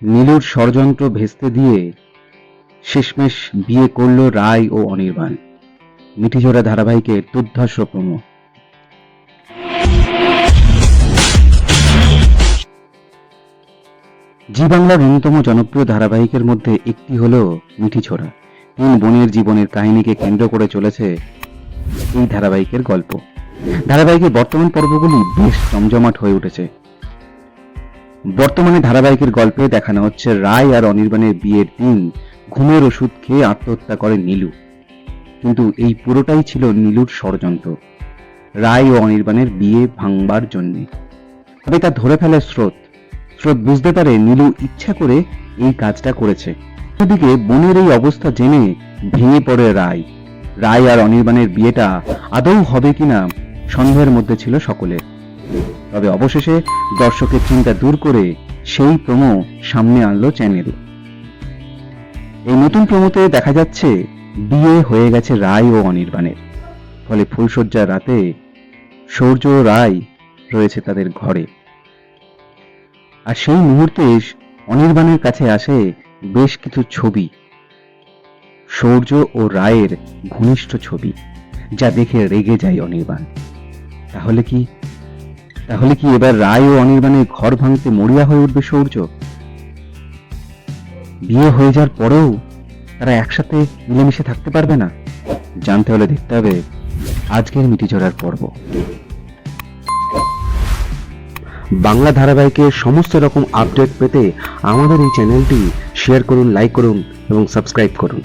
নীলুর ষড়যন্ত্র ভেস্তে দিয়ে শেষমেশ বিয়ে করল রায় ও অনির্বাণ। মিঠিঝোড়া ধারাবাহিকের দুর্ধর্ষ প্রমো। জি বাংলার অন্যতম জনপ্রিয় ধারাবাহিকের মধ্যে একটি হল মিঠিঝোড়া তিন বোনের জীবনের কাহিনীকে কেন্দ্র করে চলেছে এই ধারাবাহিকের গল্প। ধারাবাহিকের বর্তমান পর্বগুলি বেশ জমজমাট হয়ে উঠেছে। বর্তমানে ধারাবাহিকের গল্পে দেখানো হচ্ছে রায় আর অনির্বাণের বিয়ের দিন, ঘুমের ওষুধ খেয়ে আত্মহত্যা করে নীলু। কিন্তু এই পুরোটাই ছিল নীলুর ষড়যন্ত্র, রায় ও অনির্বাণের বিয়ে ভাঙবার জন্যে। তবে তা ধরে ফেলে স্রোত। স্রোত বুঝতে পারে নীলু ইচ্ছা করে এই কাজটা করেছে। অন্যদিকে বোনের এই অবস্থা জেনে ভেঙে পড়ে রায়। রায় আর অনির্বাণের বিয়েটা আদৌ হবে কিনা সন্দেহের মধ্যে ছিল সকলের। তবে অবশেষে দর্শকের চিন্তা দূর করে সেই প্রমো সামনে আনলো চ্যানেল। এই নতুন প্রমোতে দেখা যাচ্ছে বিয়ে হয়ে গেছে রায় ও অনির্বাণের। ফলে ফুলশয্যার রাতে সৌর্য রায় রয়েছে তাদের ঘরে। আর সেই মুহূর্তে অনির্বাণের কাছে আসে বেশ কিছু ছবি। সৌর্য ও রায়ের ঘনিষ্ঠ ছবি, যা দেখে রেগে যায় অনির্বাণ। তাহলে কি তাহলে কি এবার রায় ও অনির্বাণের ঘর ভাঙতে মরিয়া হয়ে উঠবে সৌর্য? বিয়ে হয়ে যাওয়ার পরেও তারা একসাথে মিলেমিশে থাকতে পারবে না। জানতে হলে দেখতে হবে আজকের মিটিঝরার পর্ব। বাংলা ধারাবাহিকের সমস্ত রকম আপডেট পেতে আমাদের এই চ্যানেলটি শেয়ার করুন, লাইক করুন এবং সাবস্ক্রাইব করুন।